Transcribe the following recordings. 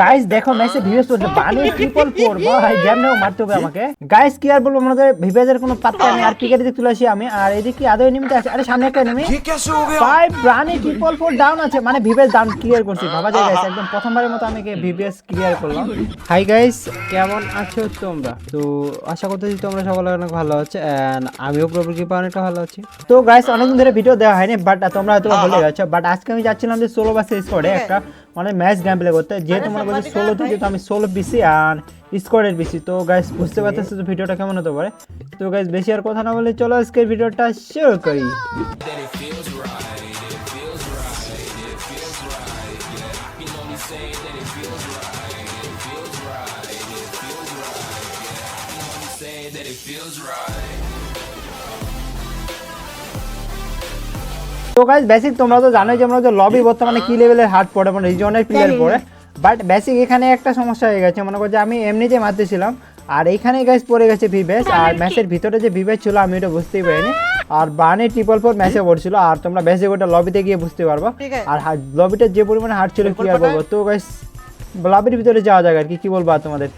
Guys দেখো মেসে ভিভেস বানিয়ে ট্রিপল ফোর ভাই মারতে হবে আমাকে। গাইস কি আর বলব ভিভেসের কোনো পাত্তা আর ক্রিকেট দিকে তুলে আসি আমি। আর এদিকে আদৌ এনিমিটা আছে? আরে সামনে একটা এনিমি ভাই ট্রিপল ফোর ডাউন আছে। মানে ভিভেস ডাউন ক্লিয়ার করছি। বাবা গাইস একদম প্রথমবারের মতো আমি ভিভেস ক্লিয়ার করলাম। হাই গাইস কেমন আছো তোমরা? তো আশা করতেছি তোমরা সকলে অনেক ভালো আছো। এন্ড আমিও ভালো আছি। তো গাইস অনেকদিন ধরে ভিডিও দেওয়া হয়নি বাট তোমরা হয়তো ভুলে গেছো। বাট আজকে আমি যাচ্ছিলাম যে ষোলো বাসে স্কোয়াডে একটা মানে ম্যাচ গেম প্লে করতে। যেহেতু মনে করছি ষোলো থেকে তো যেহেতু আমি ষোলো পিসি আর স্কোয়াডের পিসি তো গাইস বুঝতে পারতেছি তো ভিডিওটা কেমন হতে পারে। তো গাইস বেশি আর কথা না বলে চলো আজকের ভিডিওটা শুরু করি। তো গাইস বেসিক তোমরা তো জানোই যে আমরা তো লবি বর্তমানে কি লেভেলের হার্ট পড়ে মানে রিজনের প্লেয়ার পড়ে। বাট বেসিক এখানে একটা সমস্যা হয়ে গেছে। মনে করছে আমি এমনি যে মারতেছিলাম আর এইখানে গাইস পড়ে গেছে ভিভেস আর ম্যাচের ভিতরে যে ভিভেস ছিল আমি এটা বুঝতেই পারিনি। আর বানে ট্রিপল ফোর ম্যাচে পড়ছিল আর তোমরা বেসিক ওটা লবিতে গিয়ে বুঝতে পারবা। আর লবিটা যে পরিমাণে হার্ট ছিল কি আর বলব? তো গাইস লবির ভিতরে যাওয়া যাক আর কি। কি বলব তোমাদের?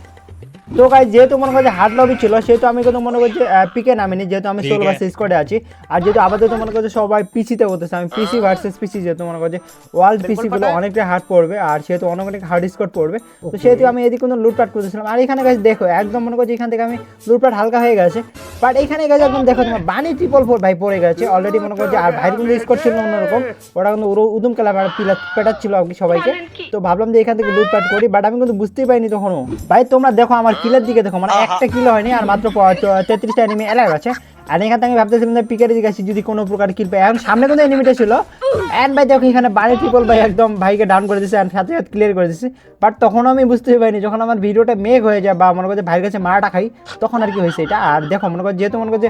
তো গাইজ যেহেতু মনে করছে হার্ড লবি ছিল সেহেতু আমি কিন্তু মনে করছি পিকে নামিনি যেহেতু আমি ষোলো ভার্সেস স্কোয়াডে আছি। আর যেহেতু আপাতত মনে করছে সবাই পিসিতে করতেছে আমি পিসি ভার্সেস পিসি যেহেতু মনে করছে ওয়ার্ল্ড পিসি গুলো অনেকটা হার্ড পড়বে আর সেহেতু অনেক অনেক হার্ড স্কোর পড়বে। তো সেহেতু আমি এদিকে কোনো লুটপাট করতেছিলাম আর এখানে গাছ দেখো একদম মনে করছি এখান থেকে আমি লুটপাট হালকা হয়ে গেছে। বাট এখানে গেছে একদম দেখো তোমার বানি ট্রিপল ফোর ভাই পড়ে গেছে। অলরেডি মনে করছে আর ভাইয়ের কিন্তু স্কোর ছিল অন্যরকম। ওরা কিন্তু ওর উদুম খেলা পেটাচ্ছিল আর কি সবাইকে। তো ভাবলাম যে এখান থেকে লুটপাট করি বাট আমি কিন্তু বুঝতেই পারিনি তখনও। ভাই তোমরা দেখো আমার কিলের দিকে দেখো মানে একটা কিলো হয়নি আর মাত্র তেত্রিশটা এনিমি এলাক আছে। আর এখান থেকে আমি ভাবতেছিলাম পিকের দিকে যদি কোনো প্রকার কিল পাই। এখন সামনে কিন্তু এনিমিটা ছিল। অ্যান্ড ভাই দেখো এখানে বাড়ি ট্রিপল ভাই একদম ভাইকে ডাউন করে দিচ্ছে অ্যান্ড সাথে সাথে ক্লিয়ার করে দিচ্ছি বাট তখন আমি বুঝতেই পারিনি যখন আমার ভিডিওটা মেঘ হয়ে যায় বা মনে করছে ভাইয়ের কাছে মারাটা খাই তখন আর কি হয়েছে এটা। আর দেখো মনে করছে যেহেতু মনে করছে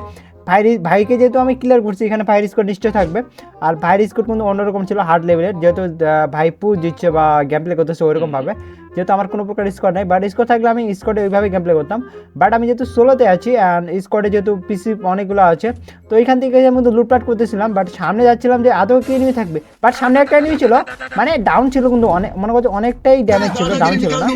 ভাইয়ের ভাইকে যেহেতু আমি ক্লিয়ার করছি এখানে ভাইয়ের স্কোর নিশ্চয় থাকবে। আর ভাইয়ের স্কোর কিন্তু অন্যরকম ছিল হার্ড লেভেলের যেহেতু ভাই পু দিচ্ছে বা গেম প্লে করতেছে ওইরকমভাবে যেহেতু আমার কোনো প্রকার স্কোর নেই বাট স্কোর থাকলে আমি স্কোরে ওইভাবে গেম প্লে করতাম। বাট আমি যেহেতু ষোলোতে আছি অ্যান্ড স্কোয়াডে যেহেতু পিসি অনেকগুলো আছে, তো এইখান থেকে আমি লুটপাট করতেছিলাম বাট সামনে যাচ্ছিলাম যে আদৌ কি এনিমি থাকবে। বাট সামনে একটা এনিমি ছিল মানে ডাউন ছিল কিন্তু অনেক মনে করছে অনেকটাই ড্যামেজ ছিল ডাউন ছিল না।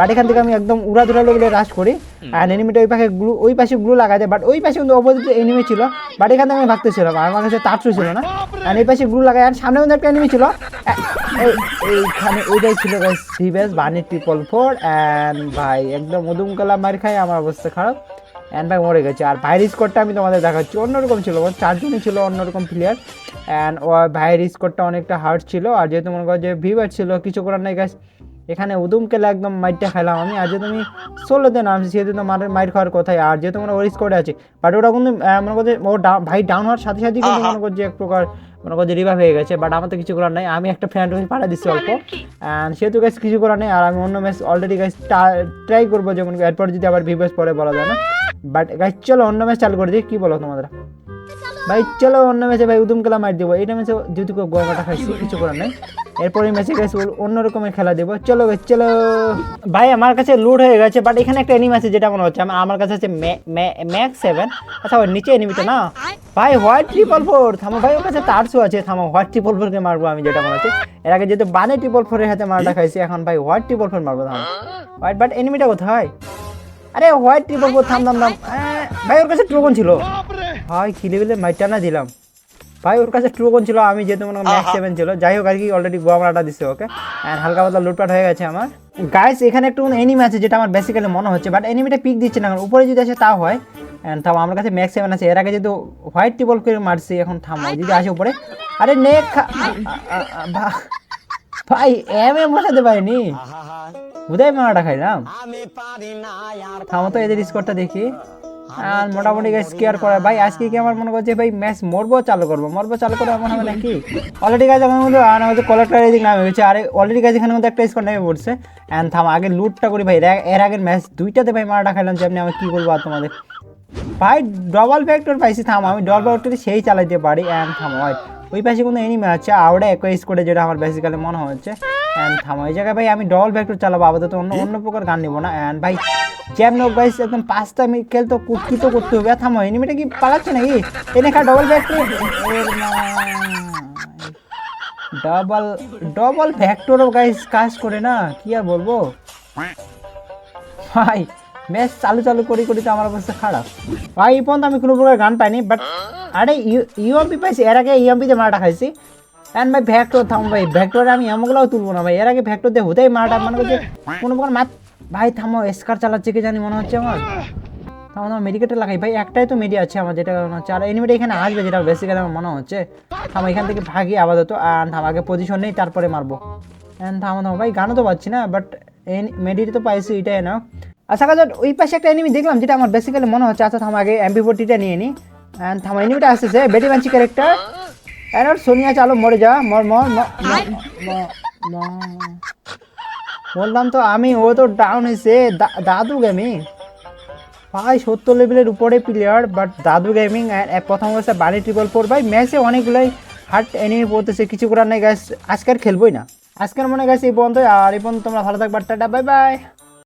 বাট এখান থেকে আমি একদম উড়াধুরা লেভেলে রাশ করি অ্যান্ড এনিমিটা ওই পাশে গ্লু ওই পাশে গ্লু লাগাই দেয়। বাট ওই পাশে কিন্তু অপোজিট এনিমি ছিল বাট এখান থেকে আমি ভাবতেছিলাম আর আমার কাছে তারশো ছিল না। অ্যান্ড এই পাশে গ্লু লাগায় আর সামনে কিন্তু একটা এনিমি ছিল। এইখানে, ওইটাই ছিল সিভেস বানি ট্রিপল ফোর অ্যান্ড ভাই একদম মধুম কালা মার খাই আমার অবস্থা খারাপ। অ্যান্ড ভাই মরে গেছে। আর ভাইয়ের স্কোরটা আমি তোমাদের দেখাচ্ছি। অন্যরকম ছিল চারজনই ছিল অন্যরকম প্লেয়ার অ্যান্ড ও ভাইয়ের স্কোরটা অনেকটা হার্ড ছিল। আর যেহেতু মনে করো যে ভিভার ছিল কিছু করার নাই গাছ এখানে উদুম কেলে একদম মাইরটা খেলাম আমি। আর যেহেতু আমি ষোলোতে নামছি সেহেতু তো মার মাইর খাওয়ার কথাই। আর যেহেতু মনে ওর স্কোরে আছে বাট ওটা কিন্তু মনে করছে ও ভাই ডাউন হওয়ার সাথে সাথে কিন্তু মনে করছে এক প্রকার মনে কাজে রিভাইভ হয়ে গেছে বাট আমার তো কিছু করার নাই। আমি একটা ফ্রেন্ড টুফি পাঠিয়ে দিচ্ছি অল্প। অ্যান্ড সেহেতু গাছ কিছু করার নেই আর আমি অন্য ম্যাচ অলরেডি গাছ ট্রাই করব যেমন এরপর যদি আবার ভিভাস পরে বলা যায় না। বাট গাছ চলো অন্য ম্যাচ চালু করে দিই কী বলো তোমাদের? ভাই চলো অন্য ম্যাচে ভাই উদুম কেলা মার দেবো। এইটা ম্যাচে যেহেতু গোয়াটা খাইছি কিছু করার নেই। এরপরে ম্যাচে গেছে অন্য রকমের খেলা দেবো। চলো ভাই চলো। ভাই আমার কাছে লুট হয়ে গেছে বাট এখানে একটা এনিমি আছে যেটা মনে হচ্ছে আমার কাছে আছে ম্যাক্স সেভেন আচ্ছা ওই নিচে এনিমিটা না? ভাই হোয়াইট ট্রিপল ফোর থামো ভাই ওর কাছে তারশো আছে। থামো হোয়াইট ট্রিপল ফোরকে মারবো আমি যেটা মনে হচ্ছে। এর আগে যেহেতু বানে ট্রিপল ফোরের হাতে মারটা খাইছি এখন ভাই হোয়াইট ট্রিপল ফোর মারবো থামো। হোয়াইট বাট এনিমিটা কোথায়? আরে হোয়াইট ট্রিপল ফোর থাম থাম থাম। ভাই ওর কাছে ট্রোকন ছিল। ভাই খিলে বিলে মাইটা না দিলাম। ভাই ওর কাছে ট্রুকন ছিল আমি যেহেতু মনে ম্যাক্স সেভেন ছিল। যাই হোক আর কি অলরেডি গোয়া মারাটা দিচ্ছে ওকে। অ্যান্ড হালকা পাতলা লুটপাট হয়ে গেছে আমার। গাইস এখানে একটু এনিমি আছে যেটা আমার বেসিক্যালি মনে হচ্ছে বাট এনিমিটা পিক দিচ্ছে না কারণ উপরে যদি আসে তাও হয়। অ্যান্ড থাম আমার কাছে ম্যাক্স সেভেন আছে। এর আগে যেহেতু হোয়াইট টিবল করে মারছি এখন থামো যদি আসে উপরে। আরে নেক ভাই এম এ বসাতে পারিনি। উদয় মারাটা খাইলাম। থামো তো এদের স্কোরটা দেখি। আর মোটামুটি গাইস কেয়ার করে। ভাই আজকে কি আমার মনে করছে ভাই ম্যাচ মরবো চালু করব? মরবো চালু করে এমন হবে নাকি অলরেডি গাছ আমার মধ্যে আর হয়তো কলেক্টর এদিক নামে গেছে আর অলরেডি গাছ এখানে মধ্যে একটা স্কোর নেমে পড়ছে। অ্যান্ড থাম আগে লুটটা করি ভাই। এর- আগের ম্যাচ দুইটাতে ভাই মারাটা খাইলাম যে আপনি আমি কি করব আর তোমাদের। ভাই ডবল ভেক্টর পাইছি থাম আমি ডবল ভেক্টর সেই চালাইতে পারি। অ্যান্ড থাম ভাই ওই পাশে কোনো এনিমি আছে? আউটে একই স্কোরে যেটা আমার বেসিক্যালি মনে হচ্ছে। অ্যান্ড থাম ওই জায়গায় ভাই আমি ডবল ভেক্টর চালাবো আপাতত অন্য অন্য প্রকার গান নিবো না। অ্যান্ড ভাই জ্যাম নোক গাইস, একদম পাঁচটা মিকেল তো কি তো করতে হবে। থামো এনিমিটা কি পালাচ্ছে নাকি? এনে খা ডবল ভেক্টর ডাবল ডবল ভ্যাক্টরও গাইস কাজ করে না, কি আর বলব? ভাই ম্যাচ চালু চালু করি করি তো আমার অবস্থা খারাপ। ভাই, এই পর্যন্ত আমি কোনো প্রকার গান পাইনি বাট আরে ইউএমপি পাইছি, এর আগে ইউএমপিতে মারাটা খাইছি। অ্যান্ড ভাই ভ্যাক্টর থাম ভাই ভ্যাক্টরে আমি এমনগুলোও তুলবো না ভাই, এর আগে ভ্যাক্টর দিয়ে হতেই মারাটা মানে কোনো প্রকার মাত ভাই, থামো স্কার চালাচ্ছে কি জানি মনে হচ্ছে আমার। থামো থামো মেডিকেটে লাগাই। ভাই, একটাই তো মেডি আছে আমার, যেটা মনে হচ্ছে। আর এনিমেটা এখানে আসবে, যেটা বেসিক্যালি আমার মনে হচ্ছে। থামো, এখান থেকে ভাগি আপাতত। আর থাম, আগে পজিশন নেই, তারপরে মারবো। অ্যান্ড থামো থামো, ভাই, গানও তো পাচ্ছি না বাট এন মেডিটি তো পাইছি, এটাই না। আচ্ছা কাজ ওই পাশে একটা এনিমি দেখলাম, যেটা আমার বেসিক্যালি মনে হচ্ছে। আচ্ছা থাম, আগে এমপি ফোরটিটা নিয়ে নিই অ্যান্ড থামো এনিমিটা আসতেছে বেটি বাঞ্চি ক্যারেক্টার অ্যান্ড সোনিয়া চালো মরে যা মর মর। বললাম তো আমি, ও তো ডাউন হয়েছে। দাদু গেমিং ভাই, সত্তর লেভেলের উপরে প্লেয়ার বাট দাদু গেমিং প্রথম অবস্থা বাড়ি ট্রিপল ফোর ভাই ম্যাচে অনেকগুলোই হার্ট এনিমি পড়তেছে, কিছু করার নেই গাছ আজকে আর খেলবোই না। আজকের মনে গেছে এই পর্যন্ত আর এই পর্যন্ত তোমরা ভালো থাকবার টাটা বাই বাই